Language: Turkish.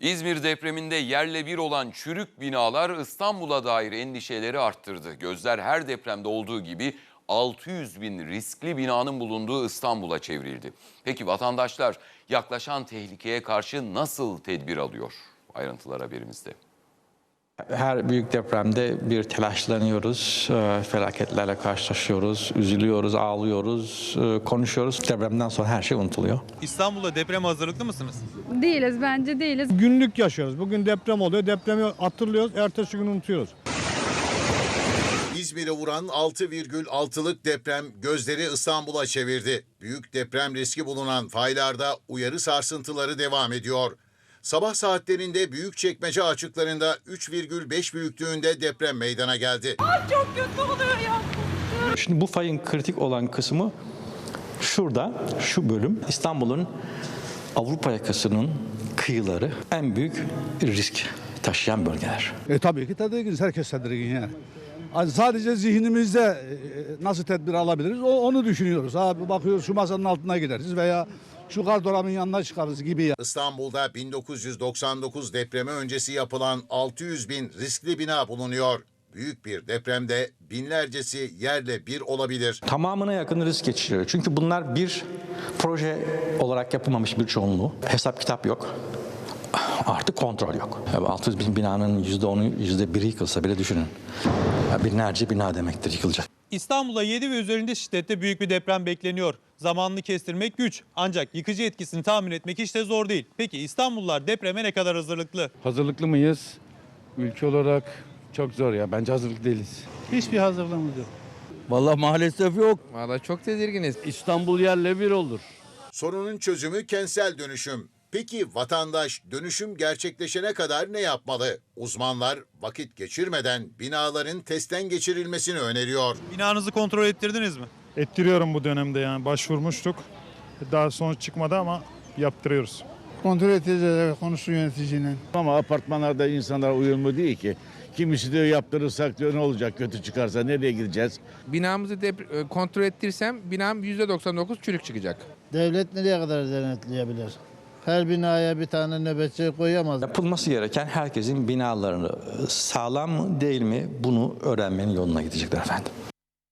İzmir depreminde yerle bir olan çürük binalar İstanbul'a dair endişeleri arttırdı. Gözler her depremde olduğu gibi 600 bin riskli binanın bulunduğu İstanbul'a çevrildi. Peki vatandaşlar yaklaşan tehlikeye karşı nasıl tedbir alıyor? Ayrıntılar haberimizde. Her büyük depremde bir telaşlanıyoruz, e, felaketlerle karşılaşıyoruz, üzülüyoruz, ağlıyoruz, e, konuşuyoruz. Depremden sonra her şey unutuluyor. İstanbul'da depreme hazırlıklı mısınız? Değiliz bence değiliz. Günlük yaşıyoruz. Bugün deprem oluyor. Depremi hatırlıyoruz. Ertesi gün unutuyoruz. İzmir'e vuran 6,6'lık deprem gözleri İstanbul'a çevirdi. Büyük deprem riski bulunan faylarda uyarı sarsıntıları devam ediyor. Sabah saatlerinde Büyükçekmece açıklarında 3,5 büyüklüğünde deprem meydana geldi. Şimdi bu fayın kritik olan kısmı şurada, şu bölüm İstanbul'un Avrupa yakasının kıyıları en büyük risk taşıyan bölgeler. E tabii ki tedirginiz. Herkes tedirgin yani. Sadece zihnimizde e, nasıl tedbir alabiliriz o- onu düşünüyoruz. Abi bakıyoruz şu masanın altına gideriz veya şu gardıranın yanına çıkarız gibi ya. İstanbul'da 1999 depremi öncesi yapılan 600 bin riskli bina bulunuyor. Büyük bir depremde binlercesi yerle bir olabilir. Tamamına yakın risk geçiriyor. Çünkü bunlar bir proje olarak yapılmamış bir çoğunluğu. Hesap kitap yok. Artık kontrol yok. Ya 600 bin binanın %10'u, %1'i yıkılsa bile düşünün. Binlerce bina demektir yıkılacak. İstanbul'a 7 ve üzerinde şiddette büyük bir deprem bekleniyor. Zamanını kestirmek güç ancak yıkıcı etkisini tahmin etmek hiç de zor değil. Peki İstanbullular depreme ne kadar hazırlıklı? Hazırlıklı mıyız? Ülke olarak çok zor ya. Bence hazırlıklı değiliz. Hiçbir hazırlığımız yok. Vallahi maalesef yok. Valla çok tedirginiz. İstanbul yerle bir olur. Sorunun çözümü kentsel dönüşüm. Peki vatandaş dönüşüm gerçekleşene kadar ne yapmalı? Uzmanlar vakit geçirmeden binaların testten geçirilmesini öneriyor. Binanızı kontrol ettirdiniz mi? Ettiriyorum bu dönemde yani. Başvurmuştuk. Daha sonuç çıkmadı ama yaptırıyoruz. Kontrol edeceğiz evet, konuşsun yöneticiyle. Ama apartmanlarda insanlar uyumlu değil ki. Kimisi diyor yaptırırsak diyor ne olacak kötü çıkarsa nereye gideceğiz? Binamızı dep- e, kontrol ettirsem binam %99 çürük çıkacak. Devlet nereye kadar denetleyebilir? Her binaya bir tane nöbetçi koyamaz. Yapılması gereken herkesin binalarını sağlam mı değil mi bunu öğrenmenin yoluna gidecekler efendim.